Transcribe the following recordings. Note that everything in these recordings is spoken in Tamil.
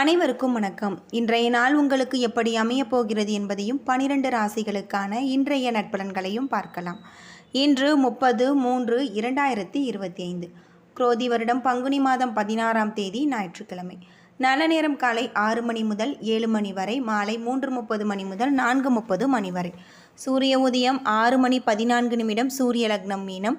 அனைவருக்கும் வணக்கம். இன்றைய நாள் உங்களுக்கு எப்படி அமையப் போகிறது என்பதையும் பனிரெண்டு ராசிகளுக்கான இன்றைய நட்பலன்களையும் பார்க்கலாம். இன்று முப்பது மூன்று இரண்டாயிரத்தி இருபத்தி ஐந்து குரோதி வருடம் பங்குனி மாதம் பதினாறாம் தேதி ஞாயிற்றுக்கிழமை. நல்ல நேரம் காலை ஆறு மணி முதல் ஏழு மணி வரை மாலை மூன்று முப்பது மணி முதல் நான்கு முப்பது மணி வரை. சூரிய உதயம் ஆறு மணி பதினான்கு நிமிடம் சூரிய லக்னம் மீனம்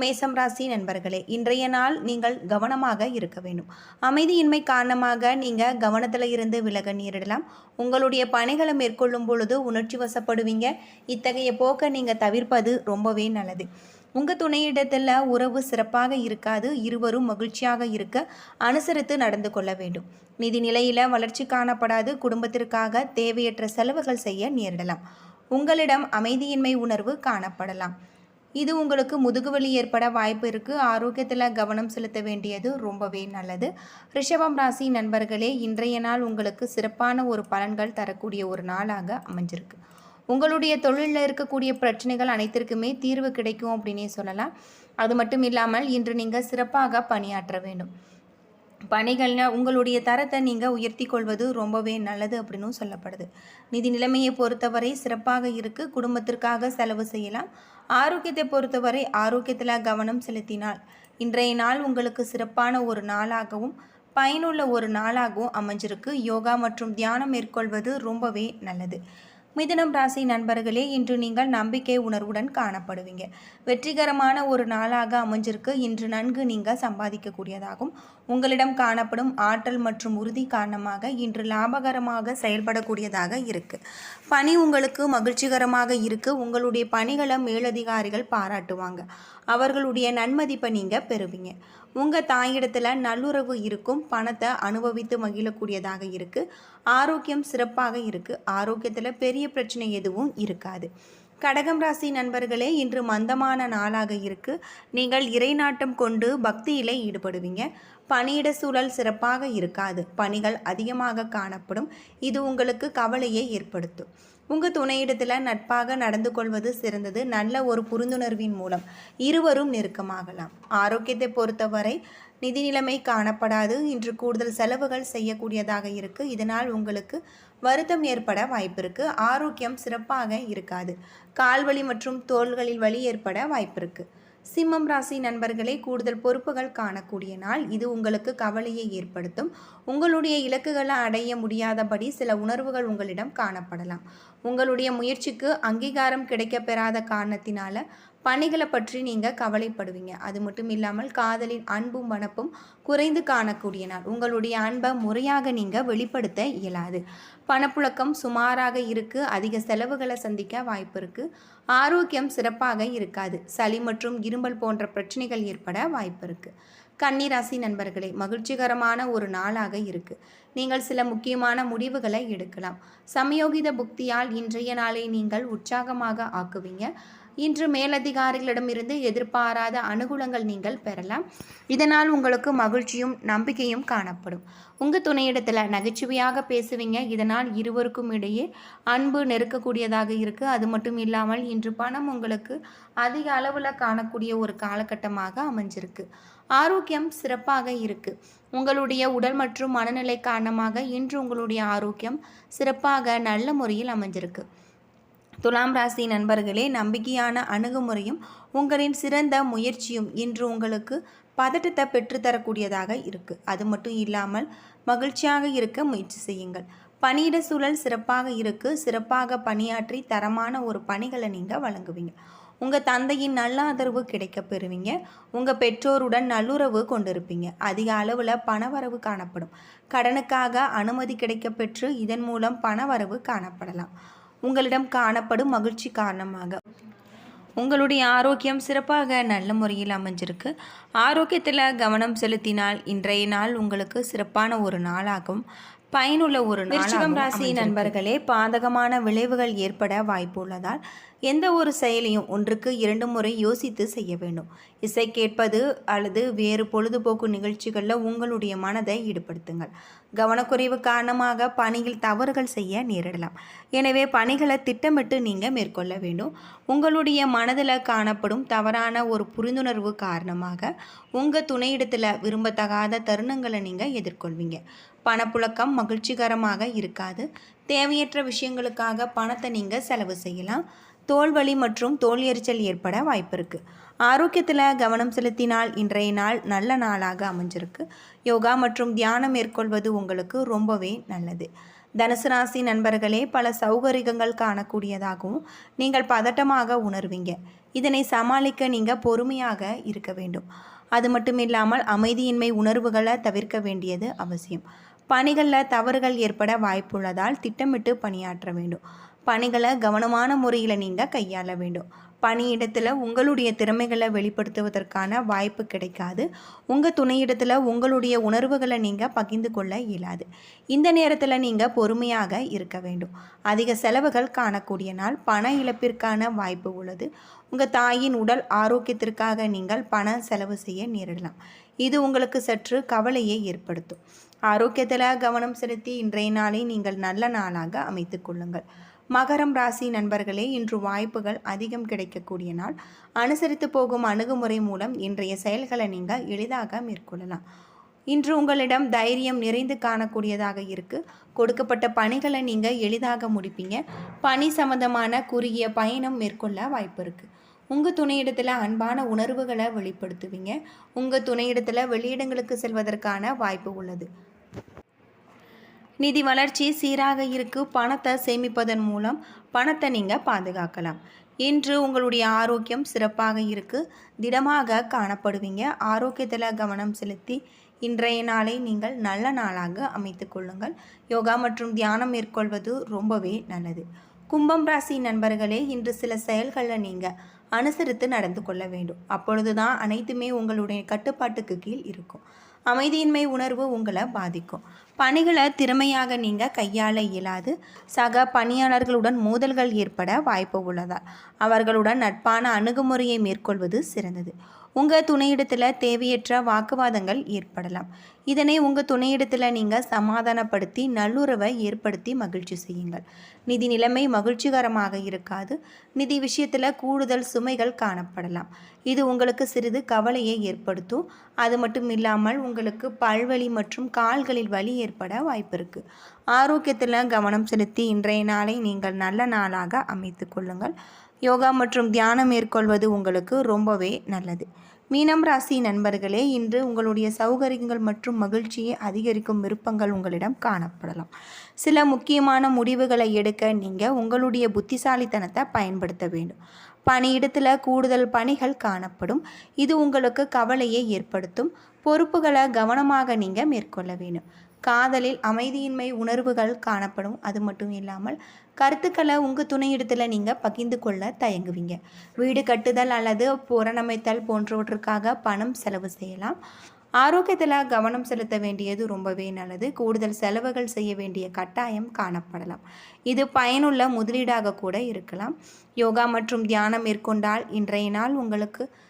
மேசம் ராசி நண்பர்களே இன்றைய நாள் நீங்கள் கவனமாக இருக்க வேண்டும். அமைதியின்மை காரணமாக நீங்கள் கவனத்தில் இருந்து விலக நேரிடலாம். உங்களுடைய பணிகளை மேற்கொள்ளும் பொழுது உணர்ச்சி வசப்படுவீங்க. இத்தகைய போக்கை நீங்கள் தவிர்ப்பது ரொம்பவே நல்லது. உங்கள் துணையிடத்தில் உறவு சிறப்பாக இருக்காது. இருவரும் மகிழ்ச்சியாக இருக்க அனுசரித்து நடந்து கொள்ள வேண்டும். நிதி நிலையில் வளர்ச்சி காணப்படாது. குடும்பத்திற்காக தேவையற்ற செலவுகள் செய்ய நேரிடலாம். உங்களிடம் அமைதியின்மை உணர்வு காணப்படலாம். இது உங்களுக்கு முதுகுவலி ஏற்பட வாய்ப்பு இருக்குது ஆரோக்கியத்தில் கவனம் செலுத்த வேண்டியது ரொம்பவே நல்லது. ரிஷபம் ராசி நண்பர்களே இன்றைய நாள் உங்களுக்கு சிறப்பான ஒரு பலன்கள் தரக்கூடிய ஒரு நாளாக அமைஞ்சிருக்கு. உங்களுடைய தொழிலில் இருக்கக்கூடிய பிரச்சனைகள் அனைத்திற்குமே தீர்வு கிடைக்கும் அப்படின்னே சொல்லலாம். அது மட்டும் இல்லாமல் இன்று நீங்கள் சிறப்பாக பணியாற்ற வேண்டும். பணிகளில் உங்களுடைய தரத்தை நீங்கள் உயர்த்தி கொள்வது ரொம்பவே நல்லது அப்படின்னும் சொல்லப்படுது. நிதி நிலைமையை பொறுத்தவரை சிறப்பாக இருக்குது குடும்பத்திற்காக செலவு செய்யலாம். ஆரோக்கியத்தை பொறுத்தவரை ஆரோக்கியத்தில் கவனம் செலுத்தினால் இன்றைய நாள் உங்களுக்கு சிறப்பான ஒரு நாளாகவும் பயனுள்ள ஒரு நாளாகவும் அமைஞ்சிருக்கு. யோகா மற்றும் தியானம் மேற்கொள்வது ரொம்பவே நல்லது. மிதுனம் ராசி நண்பர்களே இன்று நீங்கள் நம்பிக்கை உணர்வுடன் காணப்படுவீங்க. வெற்றிகரமான ஒரு நாளாக அமைஞ்சிருக்கு. இன்று நன்கு நீங்கள் சம்பாதிக்கக்கூடியதாகும். உங்களிடம் காணப்படும் ஆற்றல் மற்றும் உறுதி காரணமாக இன்று லாபகரமாக செயல்படக்கூடியதாக இருக்கு. பணி உங்களுக்கு மகிழ்ச்சிகரமாக இருக்கு. உங்களுடைய பணிகளை மேலதிகாரிகள் பாராட்டுவாங்க. அவர்களுடைய நன்மதிப்பை நீங்கள் பெறுவீங்க. உங்கள் தாயிடத்தில் நல்லுறவு இருக்கும். பணத்தை அனுபவித்து மகிழக்கூடியதாக இருக்குது ஆரோக்கியம் சிறப்பாக இருக்குது ஆரோக்கியத்தில் பெரிய பிரச்சனை எதுவும் இருக்காது. கடகம் ராசி நண்பர்களே இன்று மந்தமான நாளாக இருக்கு. நீங்கள் இறைநாட்டம் கொண்டு பக்தியிலே ஈடுபடுவீங்க. பணியிட சூழல் சிறப்பாக இருக்காது. பணிகள் அதிகமாக காணப்படும். இது உங்களுக்கு கவலையை ஏற்படுத்தும். உங்கள் துணையிடத்தில் நட்பாக நடந்து கொள்வது சிறந்தது. நல்ல ஒரு புரிந்துணர்வின் மூலம் இருவரும் நெருக்கமாகலாம். ஆரோக்கியத்தை பொறுத்தவரை நிதி நிலைமை காணப்படாது. இன்று கூடுதல் செலவுகள் செய்யக்கூடியதாக இருக்கு. இதனால் உங்களுக்கு வருத்தம் ஏற்பட வாய்ப்பிருக்கு ஆரோக்கியம் சிறப்பாக இருக்காது. கால்வலி மற்றும் தோள்களில் வலி ஏற்பட வாய்ப்பு சிம்மம் ராசி நண்பர்களே கூடுதல் பொறுப்புகள் காணக்கூடிய நாள். இது உங்களுக்கு கவலையை ஏற்படுத்தும். உங்களுடைய இலக்குகளை அடைய முடியாதபடி சில உணர்வுகள் உங்களிடம் காணப்படலாம். உங்களுடைய முயற்சிக்கு அங்கீகாரம் கிடைக்கப்பெறாத காரணத்தினால பணிகளை பற்றி நீங்கள் கவலைப்படுவீங்க. அது மட்டும் இல்லாமல் காதலின் அன்பும் வனப்பும் குறைந்து காணக்கூடிய நாள். உங்களுடைய அன்பை முறையாக நீங்கள் வெளிப்படுத்த இயலாது. பணப்புழக்கம் சுமாராக இருக்கு. அதிக செலவுகளை சந்திக்க வாய்ப்பு இருக்கு. ஆரோக்கியம் சிறப்பாக இருக்காது. சளி மற்றும் இரும்பல் போன்ற பிரச்சனைகள் ஏற்பட வாய்ப்பு இருக்குது கன்னிராசி நண்பர்களே மகிழ்ச்சிகரமான ஒரு நாளாக இருக்கு. நீங்கள் சில முக்கியமான முடிவுகளை எடுக்கலாம். சமயோகித புக்தியால் இன்றைய நாளை நீங்கள் உற்சாகமாக ஆக்குவீங்க. இன்று மேலதிகாரிகளிடமிருந்து எதிர்பாராத அனுகூலங்கள் நீங்கள் பெறலாம். இதனால் உங்களுக்கு மகிழ்ச்சியும் நம்பிக்கையும் காணப்படும். உங்கள் துணையிடத்தில் நகைச்சுவையாக பேசுவீங்க. இதனால் இருவருக்கும் இடையே அன்பு நெருக்கக்கூடியதாக இருக்குது அது மட்டும் இல்லாமல் இன்று பணம் உங்களுக்கு அதிக அளவில் காணக்கூடிய ஒரு காலகட்டமாக அமைஞ்சிருக்கு. ஆரோக்கியம் சிறப்பாக இருக்கு. உங்களுடைய உடல் மற்றும் மனநிலை காரணமாக இன்று உங்களுடைய ஆரோக்கியம் சிறப்பாக நல்ல முறையில் அமைஞ்சிருக்கு. துலாம் ராசி நண்பர்களே நம்பிக்கையான அணுகுமுறையும் உங்களின் சிறந்த முயற்சியும் இன்று உங்களுக்கு பதட்டத்தை பெற்றுத்தரக்கூடியதாக இருக்குது அது மட்டும் இல்லாமல் மகிழ்ச்சியாக இருக்க முயற்சி செய்யுங்கள். பணியிட சூழல் சிறப்பாக இருக்குது சிறப்பாக பணியாற்றி தரமான ஒரு பணிகளை நீங்கள் வழங்குவீங்க. உங்கள் தந்தையின் நல்ல ஆதரவு கிடைக்க பெறுவீங்க. உங்கள் பெற்றோருடன் நல்லுறவு கொண்டிருப்பீங்க. அதிக அளவில் பணவரவு காணப்படும். கடனுக்காக அனுமதி கிடைக்க பெற்று இதன் மூலம் பணவரவு காணப்படலாம். உங்களிடம் காணப்படும் மகிழ்ச்சி காரணமாக. உங்களுடைய ஆரோக்கியம் சிறப்பாக நல்ல முறையில் அமைஞ்சிருக்கு. ஆரோக்கியத்தில் கவனம் செலுத்தினால் இன்றைய நாள் உங்களுக்கு சிறப்பான ஒரு நாளாகும். பயனுள்ள ஒரு விருச்சிகம் ராசி நண்பர்களே பாதகமான விளைவுகள் ஏற்பட வாய்ப்பு உள்ளதால் எந்த ஒரு செயலையும் ஒன்றுக்கு இரண்டு முறை யோசித்து செய்ய வேண்டும். இசை கேட்பது அல்லது வேறு பொழுதுபோக்கு நிகழ்ச்சிகளில் உங்களுடைய மனதை ஈடுபடுத்துங்கள். கவனக்குறைவு காரணமாக பணியில் தவறுகள் செய்ய நேரிடலாம். எனவே பணிகளை திட்டமிட்டு நீங்கள் மேற்கொள்ள வேண்டும். உங்களுடைய மனதில் காணப்படும் தவறான ஒரு புரிந்துணர்வு காரணமாக உங்கள் துணையிடத்தில் விரும்பத்தகாத தருணங்களை நீங்கள் எதிர்கொள்வீங்க. பணப்புழக்கம் மகிழ்ச்சிகரமாக இருக்காது. தேவையற்ற விஷயங்களுக்காக பணத்தை நீங்கள் செலவு செய்யலாம். தோல்வலி மற்றும் தோல் எரிச்சல் ஏற்பட வாய்ப்பு இருக்குது ஆரோக்கியத்தில் கவனம் செலுத்தினால் இன்றைய நாள் நல்ல நாளாக அமைஞ்சிருக்கு. யோகா மற்றும் தியானம் மேற்கொள்வது உங்களுக்கு ரொம்பவே நல்லது. தனுசு ராசி நண்பர்களே பல சௌகரியங்கள் காணக்கூடியதாகவும் நீங்கள் பதட்டமாக உணர்வீங்க. இதனை சமாளிக்க நீங்கள் பொறுமையாக இருக்க வேண்டும். அது மட்டும் இல்லாமல் அமைதியின்மை உணர்வுகளை தவிர்க்க வேண்டியது அவசியம். பணிகளில் தவறுகள் ஏற்பட வாய்ப்புள்ளதால் திட்டமிட்டு பணியாற்ற வேண்டும். பணிகளை கவனமான முறையில் நீங்கள் கையாள வேண்டும். பணியிடத்தில் உங்களுடைய திறமைகளை வெளிப்படுத்துவதற்கான வாய்ப்பு கிடைக்காது. உங்கள் துணையிடத்தில் உங்களுடைய உணர்வுகளை நீங்கள் பகிர்ந்து கொள்ள இயலாது. இந்த நேரத்தில் நீங்கள் பொறுமையாக இருக்க வேண்டும். அதிக செலவுகள் காணக்கூடிய நாள் பண இழப்பிற்கான வாய்ப்பு உள்ளது. உங்கள் தாயின் உடல் ஆரோக்கியத்திற்காக நீங்கள் பணம் செலவு செய்ய நேரிடலாம். இது உங்களுக்கு சற்று கவலையை ஏற்படுத்தும். ஆரோக்கியத்தில் கவனம் செலுத்தி இன்றைய நாளை நீங்கள் நல்ல நாளாக அமைத்து கொள்ளுங்கள். மகரம் ராசி நண்பர்களே இன்று வாய்ப்புகள் அதிகம் கிடைக்கக்கூடிய நாள். அனுசரித்து போகும் அணுகுமுறை மூலம் இன்றைய செயல்களை நீங்கள் எளிதாக மேற்கொள்ளலாம். இன்று உங்களிடம் தைரியம் நிறைந்து காணக்கூடியதாக இருக்கு. கொடுக்கப்பட்ட பணிகளை நீங்கள் எளிதாக முடிப்பீங்க. பணி சம்பந்தமான குறுகிய பயணம் மேற்கொள்ள வாய்ப்பு இருக்குது உங்கள் துணையிடத்தில் அன்பான உணர்வுகளை வெளிப்படுத்துவீங்க. உங்கள் துணையிடத்தில் வெளியிடங்களுக்கு செல்வதற்கான வாய்ப்பு உள்ளது. நிதி வளர்ச்சி சீராக இருக்கு. பணத்தை சேமிப்பதன் மூலம் பணத்தை நீங்கள் பாதுகாக்கலாம். இன்று உங்களுடைய ஆரோக்கியம் சிறப்பாக இருக்கு. திடமாக காணப்படுவீங்க. ஆரோக்கியத்தில் கவனம் செலுத்தி இன்றைய நாளை நீங்கள் நல்ல நாளாக அமைத்து கொள்ளுங்கள். யோகா மற்றும் தியானம் மேற்கொள்வது ரொம்பவே நல்லது. கும்பம் ராசி நண்பர்களே இன்று சில செயல்களில் நீங்கள் அனுசரித்து நடந்து கொள்ள வேண்டும். அப்பொழுது தான் அனைத்துமே உங்களுடைய கட்டுப்பாட்டுக்கு கீழ் இருக்கும். அமைதியின்மை உணர்வு உங்களை பாதிக்கும். பணிகளை திறமையாக நீங்கள் கையாள இயலாது. சக பணியாளர்களுடன் மோதல்கள் ஏற்பட வாய்ப்பு உள்ளதால் அவர்களுடன் நட்பான அணுகுமுறையை மேற்கொள்வது சிறந்தது. உங்கள் துணையிடத்தில் தேவையற்ற வாக்குவாதங்கள் ஏற்படலாம். இதனை உங்கள் துணையிடத்தில் நீங்கள் சமாதானப்படுத்தி நல்லுறவை ஏற்படுத்தி மகிழ்ச்சி செய்யுங்கள். நிதி நிலைமை மகிழ்ச்சிகரமாக இருக்காது. நிதி விஷயத்தில் கூடுதல் சுமைகள் காணப்படலாம். இது உங்களுக்கு சிறிது கவலையை ஏற்படுத்தும். அது மட்டும் இல்லாமல் உங்களுக்கு பல்வலி மற்றும் கால்களில் வலி ஏற்பட வாய்ப்பு இருக்குது ஆரோக்கியத்தில் கவனம் செலுத்தி இன்றைய நாளை நீங்கள் நல்ல நாளாக அமைத்து கொள்ளுங்கள். யோகா மற்றும் தியானம் மேற்கொள்வது உங்களுக்கு ரொம்பவே நல்லது. மீனம் ராசி நண்பர்களே இன்று உங்களுடைய சௌகரியங்கள் மற்றும் மகிழ்ச்சியை அதிகரிக்கும் விருப்பங்கள் உங்களிடம் காணப்படலாம். சில முக்கியமான முடிவுகளை எடுக்க நீங்கள் உங்களுடைய புத்திசாலித்தனத்தை பயன்படுத்த வேண்டும். பணியிடத்தில் கூடுதல் பணிகள் காணப்படும். இது உங்களுக்கு கவலையை ஏற்படுத்தும். பொறுப்புகளை கவனமாக நீங்கள் மேற்கொள்ள வேண்டும். காதலில் அமைதியின்மை உணர்வுகள் காணப்படும். அது மட்டும் இல்லாமல் கருத்துக்களை உங்கள் துணையிடத்தில் நீங்கள் பகிர்ந்து கொள்ள தயங்குவீங்க. வீடு கட்டுதல் அல்லது புறணமைத்தல் போன்றவற்றுக்காக பணம் செலவு செய்யலாம். ஆரோக்கியத்தில் கவனம் செலுத்த வேண்டியது ரொம்பவே நல்லது. கூடுதல் செலவுகள் செய்ய வேண்டிய கட்டாயம் காணப்படலாம். இது பயனுள்ள முதலீடாக கூட இருக்கலாம். யோகா மற்றும் தியானம் மேற்கொண்டால் இன்றைய நாள் உங்களுக்கு